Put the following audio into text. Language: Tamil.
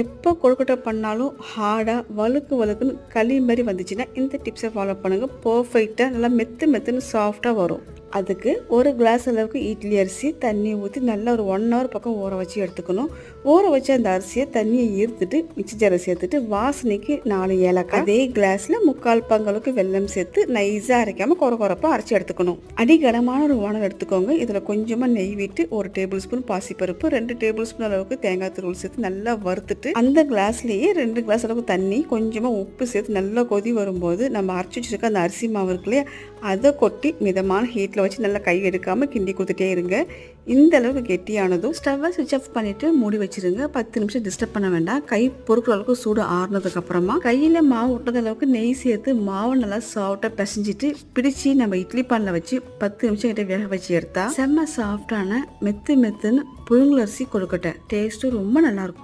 எப்போ கொழுக்கட்டை பண்ணாலும் ஹார்டாக வழுக்கு வழுக்குன்னு களி மாதிரி வந்துச்சுன்னா இந்த டிப்ஸை ஃபாலோ பண்ணுங்கள் பர்ஃபெக்டாக நல்லா மெத்து மெத்துன்னு சாஃப்டாக வரும். அதுக்கு ஒரு கிளாஸ் அளவுக்கு இட்லி அரிசி தண்ணி ஊற்றி நல்லா ஒரு ஒன் ஹவர் பக்கம் ஊற வச்சு எடுத்துக்கணும். ஊற வச்சு அந்த அரிசியை தண்ணியை ஈர்த்துட்டு மிக்சி ஜாரை சேர்த்துட்டு வாசனைக்கு நாலு ஏலக்காய். அதே கிளாஸில் முக்கால் பங்களுக்கு வெல்லம் சேர்த்து நைஸாக அரைக்காமல் குறை குறைப்பாக அரைச்சி எடுத்துக்கணும். அடிகனமான ஒரு உணவு எடுத்துக்கோங்க. இதில் கொஞ்சமாக நெய் விட்டு ஒரு டேபிள் ஸ்பூன் பாசிப்பருப்பு ரெண்டு டேபிள் ஸ்பூன் அளவுக்கு தேங்காய் துருள் சேர்த்து நல்லா வறுத்துட்டு அந்த கிளாஸ்லேயே ரெண்டு கிளாஸ் அளவுக்கு தண்ணி கொஞ்சமாக உப்பு சேர்த்து நல்லா கொதி வரும்போது நம்ம அரைச்சி வச்சுருக்க அந்த அரிசி மாவு இருக்குல்லையே அதை கொட்டி மிதமான ஹீட்டில் வச்சு நல்லா கை எடுக்காமல் கிண்டி கொடுத்துட்டே இருங்க. இந்த அளவுக்கு கெட்டியானதும் ஸ்டவ்வை சுவிச் ஆஃப் பண்ணிவிட்டு மூடி வச்சுருங்க. பத்து நிமிஷம் டிஸ்டர்ப் பண்ண வேண்டாம். கை பொறுக்கிற அளவுக்கு சூடு ஆறுனதுக்கப்புறமா கையில் மாவு விட்டது அளவுக்கு நெய் சேர்த்து மாவு நல்லா சாஃப்டாக பிசைஞ்சிட்டு பிடிச்சி நம்ம இட்லி பானில் வச்சு பத்து நிமிஷம் கிட்ட வேக வச்சு எடுத்தா செம்ம சாஃப்டான மெத்து மெத்துன்னு புழுங்கலரிசி கொழுக்கட்டை. டேஸ்ட்டும் ரொம்ப நல்லாயிருக்கும்